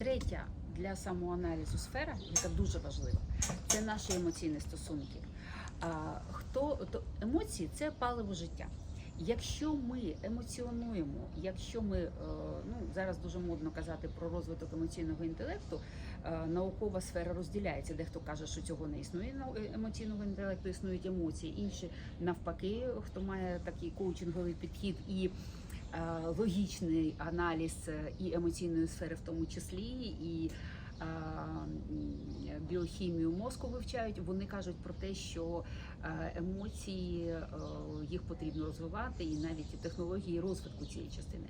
Третя для самоаналізу сфера, яка дуже важлива, це наші емоційні стосунки. Хто то емоції це паливо життя. Якщо ми емоціонуємо, якщо ми е, ну зараз дуже модно казати про розвиток емоційного інтелекту, е, наукова сфера розділяється. Дехто каже, що цього не існує емоційного інтелекту, існують емоції. Інші навпаки, хто має такий коучинговий підхід і е, логічний аналіз е, і емоційної сфери, в тому числі, і е, біохімію мозку вивчають. Вони кажуть про те, що е, емоції е, їх потрібно розвивати, і навіть технології розвитку цієї частини.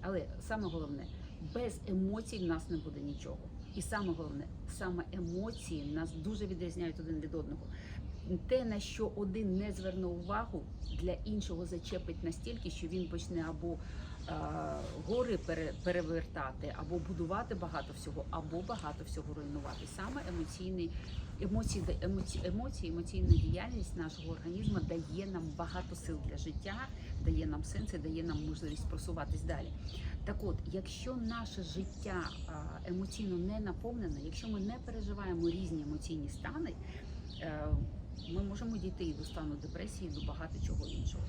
Але саме головне, без емоцій в нас не буде нічого. І саме головне, саме емоції нас дуже відрізняють один від одного. Те, на що один не зверне увагу, для іншого зачепить настільки, що він почне або е, гори пере, перевертати, або будувати багато всього, або багато всього руйнувати. Саме емоційний емоції, емоції, емоції, емоційна діяльність нашого організму дає нам багато сил для життя, дає нам сенс і дає нам можливість просуватись далі. Так от, якщо наше життя а, емоційно не наповнене, якщо ми не переживаємо різні емоційні стани, е, ми можемо дійти і до стану депресії, і до багато чого іншого.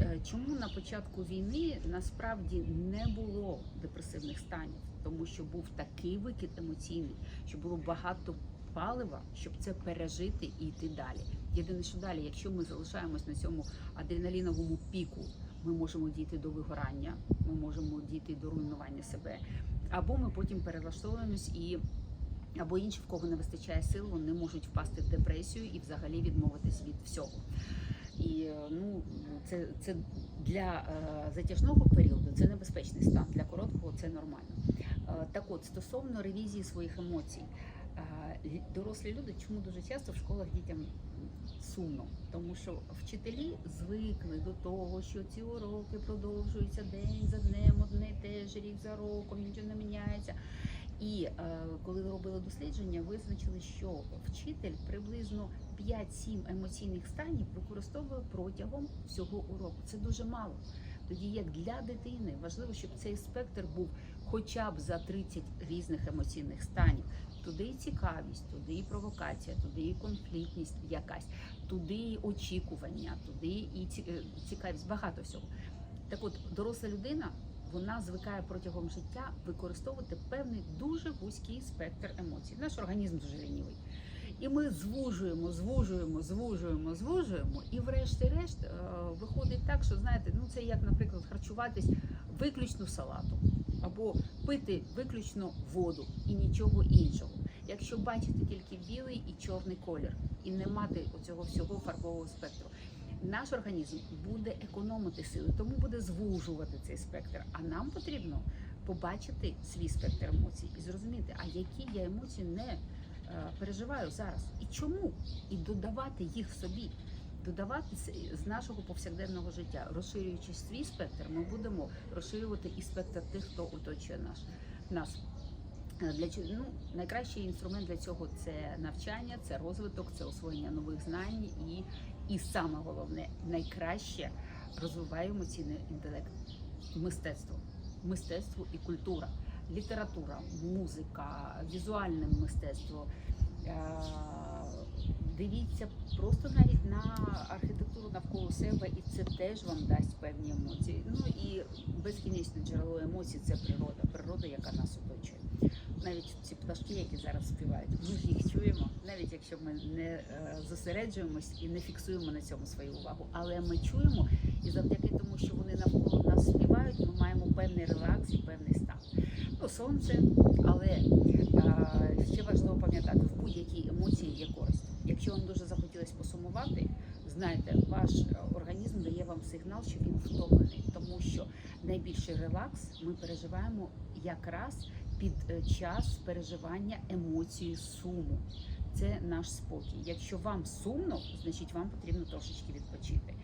Е, Чому на початку війни насправді не було депресивних станів? Тому що був такий викид емоційний, що було багато палива, щоб це пережити і йти далі. Єдине, що далі, якщо ми залишаємось на цьому адреналіновому піку, ми можемо дійти до вигорання, ми можемо дійти до руйнування себе, або ми потім перелаштовуємось і. Або інші, в кого не вистачає сил, вони можуть впасти в депресію і взагалі відмовитись від всього. І е, ну це, це для е, затяжного періоду це небезпечний стан, для короткого це нормально. Е, так от, стосовно ревізії своїх емоцій, е, дорослі люди чому дуже часто в школах дітям сумно, тому що вчителі звикли до того, що ці уроки продовжуються день за днем, одне й те ж рік за роком, нічого не міняється. І е, коли робили дослідження, визначили, що вчитель приблизно 5-7 емоційних станів використовує протягом всього уроку. Це дуже мало. Тоді як для дитини важливо, щоб цей спектр був хоча б за 30 різних емоційних станів. Туди і цікавість, туди і провокація, туди і конфліктність якась, туди і очікування, туди і е, цікавість, багато всього. Так от, доросла людина вона звикає протягом життя використовувати певний дуже вузький спектр емоцій. Наш організм дуже лінівий. І ми звужуємо, звужуємо, звужуємо, звужуємо, і врешті-решт е, виходить так, що знаєте, ну це як, наприклад, харчуватись виключно салатом або пити виключно воду і нічого іншого. Якщо бачити тільки білий і чорний колір, і не мати оцього всього фарбового спектру, наш організм буде економити сили, тому буде звужувати цей спектр. А нам потрібно побачити свій спектр емоцій і зрозуміти, а які я емоції не е, переживаю зараз, і чому, і додавати їх собі. Додавати з- нашого повсякденного життя, розширюючи свій спектр, ми будемо розширювати і спектр тих, хто оточує наш нас. Е, Для ну найкращий інструмент для цього це навчання, це розвиток, це освоєння нових знань. І, і саме головне, найкраще розвиває емоційний інтелект, мистецтво, мистецтво і культура, література, музика, візуальне мистецтво. Е, Дивіться просто навіть на архітектуру навколо себе, і це теж вам дасть певні емоції. Ну і безкінечне джерело емоцій це природа, природа, яка нас оточує навіть ці пташки, які зараз співають, ми їх чуємо, навіть якщо ми не е, зосереджуємось і не фіксуємо на цьому свою увагу. Але ми чуємо, і завдяки тому, що вони навколо нас співають, ми маємо певний релакс і певний Ну, сонце, але е, ще важливо пам'ятати, в будь-якій емоції є користь. Якщо вам дуже захотілося посумувати, знайте, ваш е, організм дає вам сигнал, що він втомлений, тому що найбільший релакс ми переживаємо якраз під е, час переживання емоції суму. Це наш спокій. Якщо вам сумно, значить вам потрібно трошечки відпочити.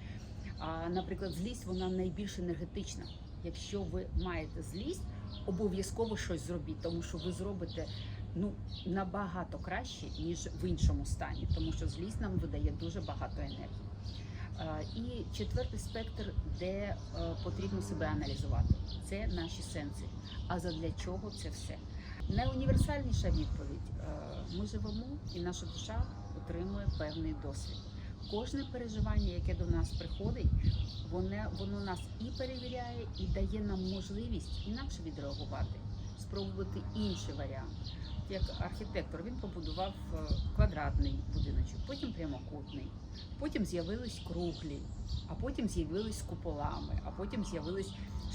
А, наприклад, злість вона найбільш енергетична. Якщо ви маєте злість, обов'язково щось зробіть, тому що ви зробите ну набагато краще ніж в іншому стані, тому що злість нам видає дуже багато енергії. І четвертий спектр, де е, потрібно себе аналізувати, це наші сенси. А задля чого це все? Найуніверсальніша відповідь е, ми живемо, і наша душа отримує певний досвід. Кожне переживання, яке до нас приходить, воно, воно нас і перевіряє, і дає нам можливість інакше відреагувати, спробувати інший варіант. Як архітектор він побудував е, квадратний будиночок, потім прямокутний, потім з'явились круглі, а потім з'явились куполами, а потім з'явились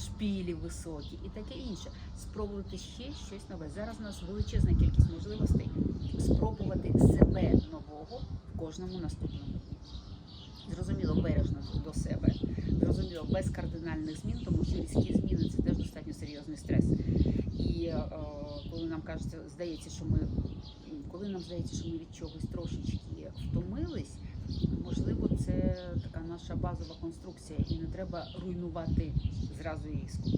шпілі високі і таке інше. Спробувати ще щось нове. Зараз у нас величезна кількість можливостей спробувати себе нового кожному наступному дні. Зрозуміло, бережно до себе, зрозуміло, без кардинальних змін, тому що різкі зміни це теж достатньо серйозний стрес. І е, коли нам кажеться, здається, що ми коли нам здається, що ми від чогось трошечки втомились, можливо, це така наша базова конструкція, і не треба руйнувати зразу різко.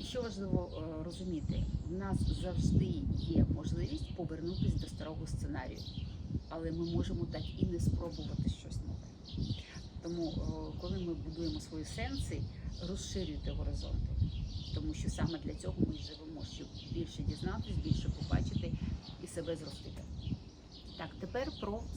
І що важливо е, розуміти, в нас завжди є можливість повернутися до старого сценарію, але ми можемо так і не спробувати щось нове. Тому, е, коли ми будуємо свої сенси, розширюйте горизонти, тому що саме для цього ми живемо, щоб більше дізнатися, більше побачити і себе зростити. Так, тепер про